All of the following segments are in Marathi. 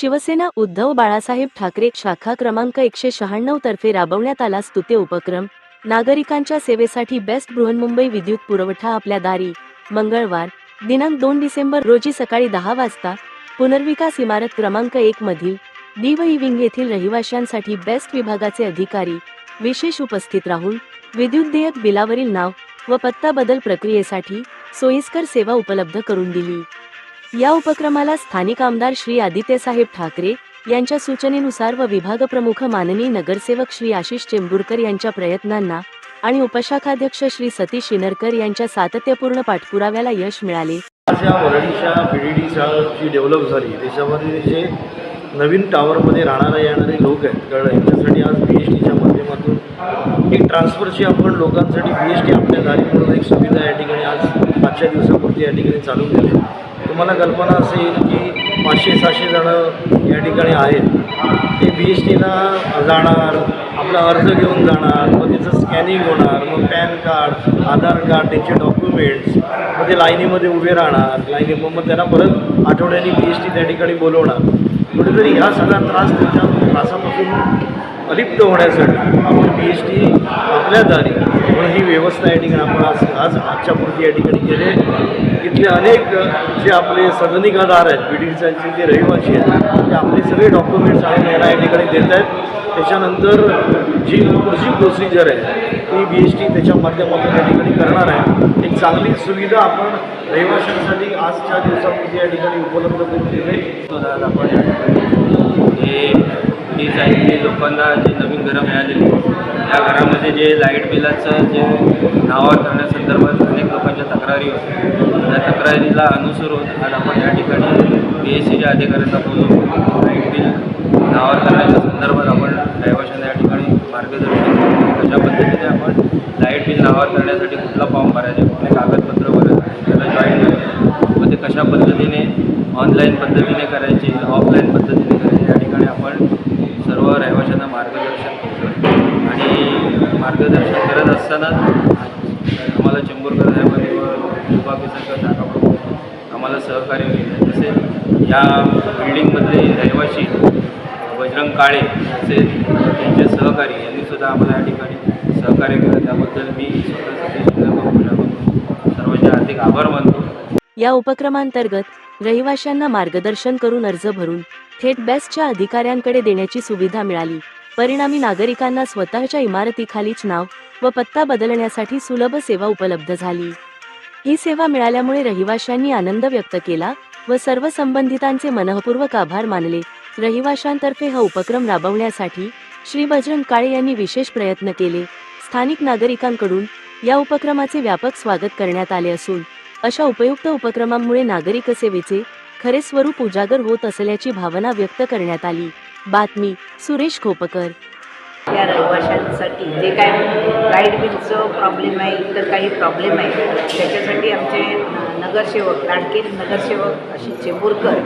शिवसेना उद्धव बाळासाहेब ठाकरे शाखा क्रमांक एकशे शहाण्णव तर्फे राबवण्यात आला स्तुत्य उपक्रम. नागरिकांच्या सेवेसाठी बेस्ट बृहन्मुंबई विद्युत पुरवठा आपल्या दारी. मंगळवार दिनांक दोन डिसेंबर रोजी सकाळी दहा वाजता पुनर्विकास इमारत क्रमांक एक मधील डी विंग येथील रहिवाशांसाठी बेस्ट विभागाचे अधिकारी विशेष उपस्थित राहून विद्युत देयक बिलावरील नाव व पत्ता बदल प्रक्रियेसाठी सोयीस्कर सेवा उपलब्ध करून दिली. या उपक्रमाला स्थानिक आमदार श्री आदित्यसाहेब ठाकरे यांच्या सूचनेनुसार व विभाग प्रमुख माननीय नगरसेवक श्री आशिष चेंबूरकर यांच्या प्रयत्नांना आणि उपशाखाध्यक्ष श्री सतीश इनरकर यांच्या सातत्यपूर्ण पाठपुराव्याला यश मिळाले. वरडीच्या जी डेव्हलप झाली त्याच्यामध्ये जे नवीन टावरमध्ये राहणारे येणारे लोक आहेत कारण यांच्यासाठी आज बी एस टीच्या माध्यमातून एक ट्रान्सफरची आपण लोकांसाठी बी एस टी आपल्या दारी म्हणून एक सुविधा या ठिकाणी आज आजच्या दिवसापुरती या ठिकाणी चालू केली. तुम्हाला कल्पना असेल की पाचशे सहाशे जणं या ठिकाणी आहेत. ते बी एस टीला जाणार आपला अर्ज घेऊन जाणार मग त्याचं स्कॅनिंग होणार मग पॅन कार्ड आधार कार्ड त्यांचे डॉक्युमेंट्स मग ते लाईनीमध्ये उभे राहणार. लाईनी मग मग त्यांना परत आठवड्याने बी एस टी त्या ठिकाणी बोलवणार. कुठेतरी ह्या सगळा त्रास त्यांच्या त्रासापासून अलिप्त होण्यासाठी आपण बी एस टी आपल्या दारी म्हणून ही व्यवस्था या ठिकाणी आपण आज आज आजच्या पुरती या ठिकाणी केले इथले अनेक जे आपले सदनिकादार आहेत बी डी जे रहिवासी आहेत ते आपले सगळे डॉक्युमेंट्स आहे याला या ठिकाणी देत आहेत. त्याच्यानंतर जी पुढची प्रोसिजर आहे ती बी एस टी त्याच्या माध्यमातून या ठिकाणी करणार आहे. एक चांगली सुविधा आपण रहिवाशांसाठी आजच्या दिवसामध्ये या ठिकाणी उपलब्ध करून दिले आपण या ठिकाणी हे डिझाईनने लोकांना जे नवीन घरं मिळालेली त्या घरामध्ये जे लाइट बिलाचं जे नावावर करण्यासंदर्भात अनेक लोकांच्या तक्रारी होत्या. त्या तक्रारीला अनुसरून आज आपण या ठिकाणी बी एस सीच्या अधिकाऱ्यांना बोलून लाइट बिल नावावर करण्याच्या संदर्भात आपण रहिवाशांना या ठिकाणी मार्गदर्शन कशा पद्धतीने आपण लाइट बिल नावावर करण्यासाठी कुठला फॉर्म भरायचा कुठले कागदपत्र भरायचे त्याला जॉईन करायचं व ते कशा पद्धतीने ऑनलाईन पद्धतीने करायचे ऑफलाईन पद्धतीने करायचे या ठिकाणी आपण सर्व रहिवाशांना मार्गदर्शन करतो आणि मार्गदर्शन करत असताना आम्हाला चेंबूरकर साहेबांनी व विभागीय शाखा आम्हाला सहकार्य केले. तसेच या बिल्डिंगमधले रहिवासी बजरंग काळे तसेच त्यांचे सहकारी यांनीसुद्धा आम्हाला या ठिकाणी सहकार्य केलं. त्याबद्दल मी स्वतः सर्वांचे हार्दिक आभार मानतो. या उपक्रमांतर्गत रहिवाशांना मार्गदर्शन करून अर्ज भरून थेट बेस्टच्या अधिकाऱ्यांकडे देण्याची सुविधा मिळाली. परिणामी नागरिकांना स्वतःच्या इमारतीखालीच नाव व पत्ता बदलण्यासाठी सुलभ सेवा उपलब्ध झाली. ही सेवा मिळाल्यामुळे रहिवाशांनी आनंद व्यक्त केला व सर्व संबंधितांचे मनःपूर्वक आभार मानले. रहिवाशांतर्फे हा उपक्रम राबवण्यासाठी श्री बजरंग काळे यांनी विशेष प्रयत्न केले. स्थानिक नागरिकांकडून या उपक्रमाचे व्यापक स्वागत करण्यात आले असून अशा उपयुक्त उपक्रमांमुळे नागरिक सेवेचे खरे स्वरूप उजागर होत असल्याची भावना व्यक्त करण्यात आली. बातमी सुरेश खोपकर. या रहिवाशांसाठी जे काय लाइट बिलचं प्रॉब्लेम आहे इतर काही प्रॉब्लेम आहे त्याच्यासाठी आमचे नगरसेवक लाडके नगरसेवक अशी चेंबूरकर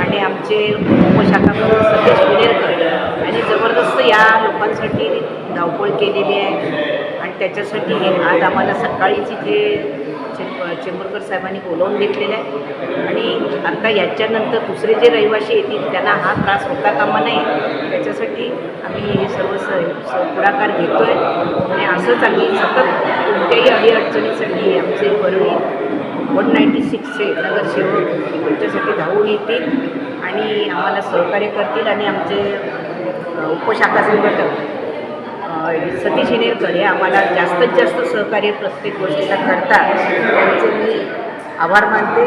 आणि आमचे उपशाखा सतीश विनेरकर यांनी जबरदस्त या लोकांसाठी धावपळ केलेली आहे. आणि त्याच्यासाठी आज आम्हाला सकाळीची जे चेंब चेंबूरकर साहेबांनी बोलावून घेतलेलं आहे. आणि आता याच्यानंतर दुसरे जे रहिवासी येतील त्यांना हा त्रास होता कामा नये. त्याच्यासाठी आम्ही हे सर्व स स- पुढाकार घेतो आहे आणि असंच आम्ही सतत कोणत्याही अडीअडचणीसाठी आमचे वरळी वन नाईन्टी सिक्सचे नगरसेवक तुमच्यासाठी धावून येतील आणि आम्हाला सहकार्य करतील आणि आमचे उपशाखा संघटक सतीश हिनेरकर हे आम्हाला जास्तीत जास्त सहकार्य प्रत्येक गोष्टीला करतात त्यांचे मी आभार मानते.